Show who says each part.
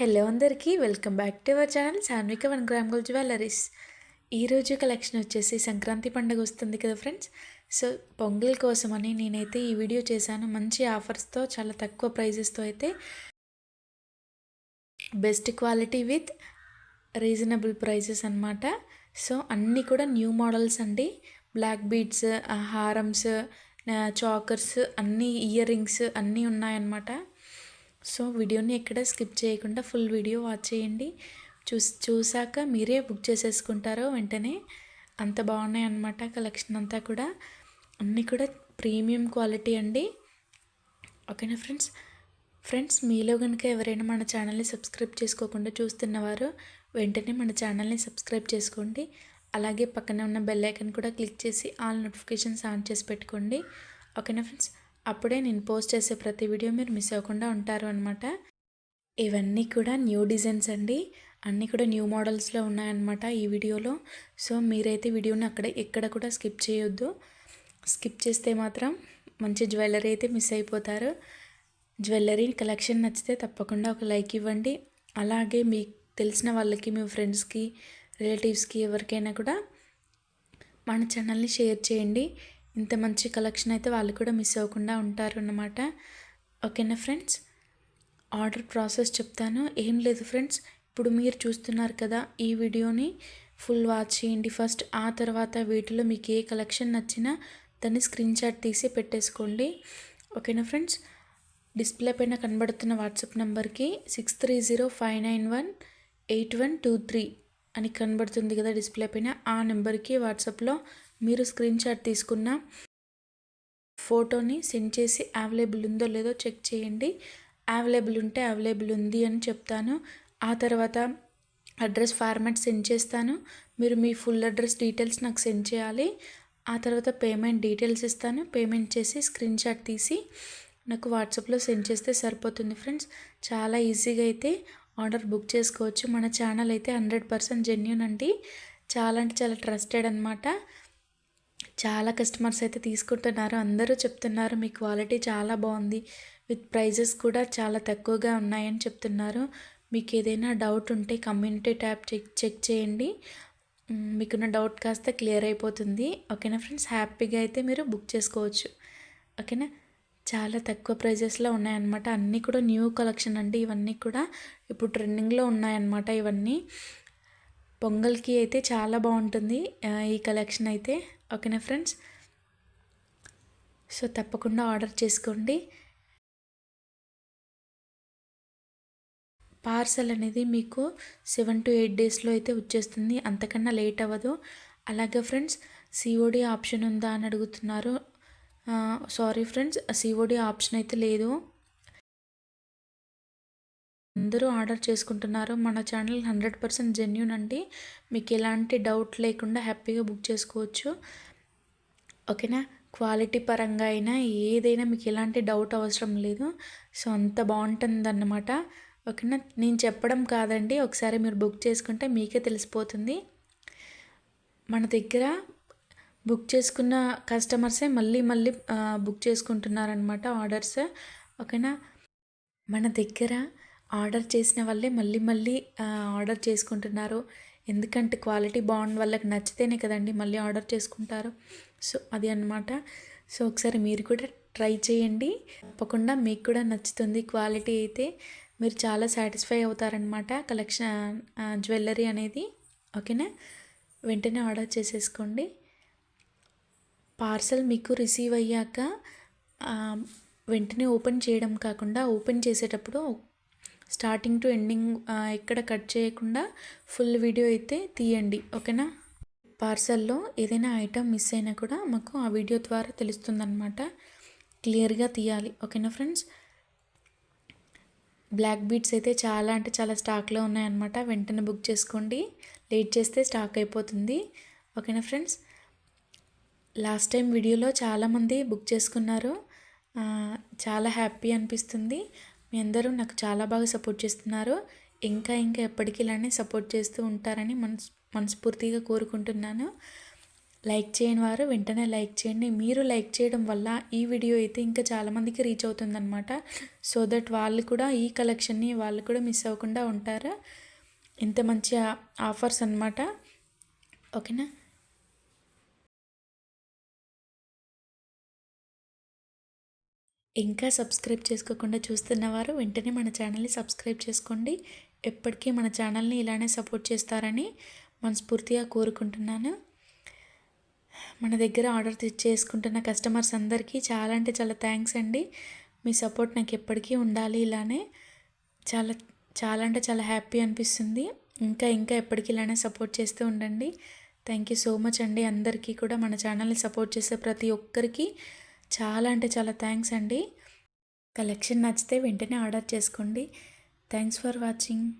Speaker 1: Hello అందరికీ welcome back to our channel Sanvika one gram gold jewelleries. ఈరోజు collection వచ్చేసి సంక్రాంతి పండుగ వస్తుంది కదా ఫ్రెండ్స్. సో పొంగల్ కోసమని నేనైతే ఈ వీడియో చేశాను. మంచి ఆఫర్స్తో చాలా తక్కువ ప్రైజెస్తో అయితే best quality with reasonable prices అనమాట సో అన్నీ కూడా న్యూ మోడల్స్ అండి. బ్లాక్ బీడ్స్ హారమ్స్ చాకర్స్ అన్నీ ఇయర్ రింగ్స్ అన్నీ ఉన్నాయన్నమాట. సో వీడియోని ఎక్కడ స్కిప్ చేయకుండా ఫుల్ వీడియో వాచ్ చేయండి. చూసి చూసాక మీరే బుక్ చేసేసుకుంటారో వెంటనే అంత బాగున్నాయి అన్నమాట కలెక్షన్ అంతా కూడా. అన్నీ కూడా ప్రీమియం క్వాలిటీ అండి. ఓకేనా ఫ్రెండ్స్? ఫ్రెండ్స్ మీలో కనుక ఎవరైనా మన ఛానల్ని సబ్స్క్రైబ్ చేసుకోకుండా చూస్తున్నవారు వెంటనే మన ఛానల్ని సబ్స్క్రైబ్ చేసుకోండి. అలాగే పక్కనే ఉన్న బెల్ ఐకన్ కూడా క్లిక్ చేసి ఆల్ నోటిఫికేషన్స్ ఆన్ చేసి పెట్టుకోండి. ఓకేనా ఫ్రెండ్స్? అప్పుడే నేను పోస్ట్ చేసే ప్రతి వీడియో మీరు మిస్ అవ్వకుండా ఉంటారు అనమాట ఇవన్నీ కూడా న్యూ డిజైన్స్ అండి. అన్నీ కూడా న్యూ మోడల్స్లో ఉన్నాయన్నమాట ఈ వీడియోలో. సో మీరైతే వీడియోని అక్కడ ఎక్కడ కూడా స్కిప్ చేయొద్దు. స్కిప్ చేస్తే మాత్రం మంచి జ్యువెలరీ అయితే మిస్ అయిపోతారు. జ్యువెలరీ కలెక్షన్ నచ్చితే తప్పకుండా ఒక లైక్ ఇవ్వండి. అలాగే మీకు తెలిసిన వాళ్ళకి మీ ఫ్రెండ్స్కి రిలేటివ్స్కి ఎవరికైనా కూడా మన ఛానల్ని షేర్ చేయండి. ఇంత మంచి కలెక్షన్ అయితే వాళ్ళు కూడా మిస్ అవ్వకుండా ఉంటారు అన్నమాట. ఓకేనా ఫ్రెండ్స్? ఆర్డర్ ప్రాసెస్ చెప్తాను. ఏం లేదు ఫ్రెండ్స్ ఇప్పుడు మీరు చూస్తున్నారు కదా ఈ వీడియోని. ఫుల్ వాచ్ చేయండి ఫస్ట్. ఆ తర్వాత వీటిలో మీకు ఏ కలెక్షన్ నచ్చినా దాన్ని స్క్రీన్ షాట్ తీసి పెట్టేసుకోండి. ఓకేనా ఫ్రెండ్స్? డిస్ప్లే పైన కనబడుతున్న వాట్సాప్ నెంబర్కి six three zero five nine one eight one two three అని కనబడుతుంది కదా డిస్ప్లే పైన. ఆ నెంబర్కి వాట్సాప్లో మీరు స్క్రీన్ షాట్ తీసుకున్న ఫోటోని సెండ్ చేసి అవైలబుల్ ఉందో లేదో చెక్ చేయండి. అవైలబుల్ ఉంటే అవైలబుల్ ఉంది అని చెప్తాను. ఆ తర్వాత అడ్రస్ ఫార్మాట్ సెండ్ చేస్తాను. మీరు మీ ఫుల్ అడ్రస్ డీటెయిల్స్ నాకు సెండ్ చేయాలి. ఆ తర్వాత పేమెంట్ డీటెయిల్స్ ఇస్తాను. పేమెంట్ చేసి స్క్రీన్ షాట్ తీసి నాకు వాట్సాప్లో సెండ్ చేస్తే సరిపోతుంది ఫ్రెండ్స్ చాలా ఈజీగా అయితే ఆర్డర్ బుక్ చేసుకోవచ్చు. మన ఛానల్ అయితే హండ్రెడ్ పర్సెంట్ జెన్యున్ అండి. చాలా అంటే చాలా ట్రస్టెడ్ అనమాట చాలా కస్టమర్స్ అయితే తీసుకుంటున్నారు. అందరూ చెప్తున్నారు మీ క్వాలిటీ చాలా బాగుంది. విత్ ప్రైజెస్ కూడా చాలా తక్కువగా ఉన్నాయని చెప్తున్నారు. మీకు ఏదైనా డౌట్ ఉంటే కమ్యూనిటీ ట్యాబ్ చెక్ చెక్ చేయండి. మీకున్న డౌట్ కాస్త క్లియర్ అయిపోతుంది. ఓకేనా ఫ్రెండ్స్ హ్యాపీగా అయితే మీరు బుక్ చేసుకోవచ్చు. ఓకేనా? చాలా తక్కువ ప్రైజెస్లో ఉన్నాయన్నమాట. అన్నీ కూడా న్యూ కలెక్షన్ అండి. ఇవన్నీ కూడా ఇప్పుడు ట్రెండింగ్లో ఉన్నాయన్నమాట ఇవన్నీ. పొంగల్కి అయితే చాలా బాగుంటుంది. ఈ కలెక్షన్ అయితే. ఓకేనా ఫ్రెండ్స్? సో తప్పకుండా ఆర్డర్ చేసుకోండి. పార్సల్ అనేది మీకు సెవెన్ టు ఎయిట్ డేస్లో అయితే వచ్చేస్తుంది. అంతకన్నా లేట్ అవ్వదు. అలాగే ఫ్రెండ్స్ సిఓడి ఆప్షన్ ఉందా అని అడుగుతున్నారు. సారీ ఫ్రెండ్స్ సిఓడి ఆప్షన్ అయితే లేదు. అందరూ ఆర్డర్ చేసుకుంటున్నారు. మన ఛానల్ హండ్రెడ్ పర్సెంట్ జెన్యున్ అండి. మీకు ఎలాంటి డౌట్ లేకుండా హ్యాపీగా బుక్ చేసుకోవచ్చు. ఓకేనా? క్వాలిటీ పరంగా అయినా ఏదైనా మీకు ఎలాంటి డౌట్ అవసరం లేదు. సో అంత బాగుంటుందన్నమాట. ఓకేనా? నేను చెప్పడం కాదండి. ఒకసారి మీరు బుక్ చేసుకుంటే మీకే తెలిసిపోతుంది. మన దగ్గర బుక్ చేసుకున్న కస్టమర్సే మళ్ళీ మళ్ళీ బుక్ చేసుకుంటున్నారనమాట ఆర్డర్స్. ఓకేనా? మన దగ్గర ఆర్డర్ చేసిన వాళ్ళే మళ్ళీ మళ్ళీ ఆర్డర్ చేసుకుంటున్నారు. ఎందుకంటే క్వాలిటీ బాగుంది వాళ్ళకి నచ్చితేనే కదండి మళ్ళీ ఆర్డర్ చేసుకుంటారు. సో అది అనమాట సో ఒకసారి మీరు కూడా ట్రై చేయండి. తప్పకుండా మీకు కూడా నచ్చుతుంది క్వాలిటీ అయితే. మీరు చాలా సాటిస్ఫై అవుతారనమాట కలెక్షన్ జ్యువెలరీ అనేది. ఓకేనా? వెంటనే ఆర్డర్ చేసేసుకోండి. పార్సల్ మీకు రిసీవ్ అయ్యాక వెంటనే ఓపెన్ చేయడం కాకుండా ఓపెన్ చేసేటప్పుడు స్టార్టింగ్ టు ఎండింగ్ ఎక్కడ కట్ చేయకుండా ఫుల్ వీడియో అయితే తీయండి ఓకేనా? పార్సల్లో ఏదైనా ఐటమ్ మిస్ అయినా కూడా మాకు ఆ వీడియో ద్వారా తెలుస్తుందన్నమాట. క్లియర్గా తీయాలి ఓకేనా ఫ్రెండ్స్? బ్లాక్ బీట్స్ అయితే చాలా అంటే చాలా స్టాక్లో ఉన్నాయన్నమాట. వెంటనే బుక్ చేసుకోండి లేట్ చేస్తే స్టాక్ అయిపోతుంది ఓకేనా ఫ్రెండ్స్? లాస్ట్ టైం వీడియోలో చాలామంది బుక్ చేసుకున్నారు చాలా హ్యాపీ అనిపిస్తుంది. మీ అందరూ నాకు చాలా బాగా సపోర్ట్ చేస్తున్నారు. ఇంకా ఇంకా ఎప్పటికీ ఇలానే సపోర్ట్ చేస్తూ ఉంటారని మనస్ మనస్ఫూర్తిగా కోరుకుంటున్నాను. లైక్ చేయని వారు వెంటనే లైక్ చేయండి. మీరు లైక్ చేయడం వల్ల ఈ వీడియో అయితే ఇంకా చాలామందికి రీచ్ అవుతుందన్నమాట. సో దట్ వాళ్ళు కూడా ఈ కలెక్షన్ని వాళ్ళు కూడా మిస్ అవ్వకుండా ఉంటారు. ఇంత మంచి ఆఫర్స్ అనమాట ఓకేనా? ఇంకా సబ్స్క్రైబ్ చేసుకోకుండా చూస్తున్నవారు వెంటనే మన ఛానల్ని సబ్స్క్రైబ్ చేసుకోండి. ఎప్పటికీ మన ఛానల్ని ఇలానే సపోర్ట్ చేస్తారని మనస్ఫూర్తిగా కోరుకుంటున్నాను. మన దగ్గర ఆర్డర్ చేసుకుంటున్న కస్టమర్స్ అందరికీ చాలా అంటే చాలా థ్యాంక్స్ అండి. మీ సపోర్ట్ నాకు ఎప్పటికీ ఉండాలి ఇలానే. చాలా చాలా అంటే చాలా హ్యాపీ అనిపిస్తుంది. ఇంకా ఇంకా ఎప్పటికీ ఇలానే సపోర్ట్ చేస్తూ ఉండండి. థ్యాంక్ యూ సో మచ్ అండి అందరికీ కూడా. మన ఛానల్ని సపోర్ట్ చేసే ప్రతి ఒక్కరికి చాలా అంటే చాలా థ్యాంక్స్ అండి. కలెక్షన్ నచ్చితే వెంటనే ఆర్డర్ చేసుకోండి. Thanks for watching.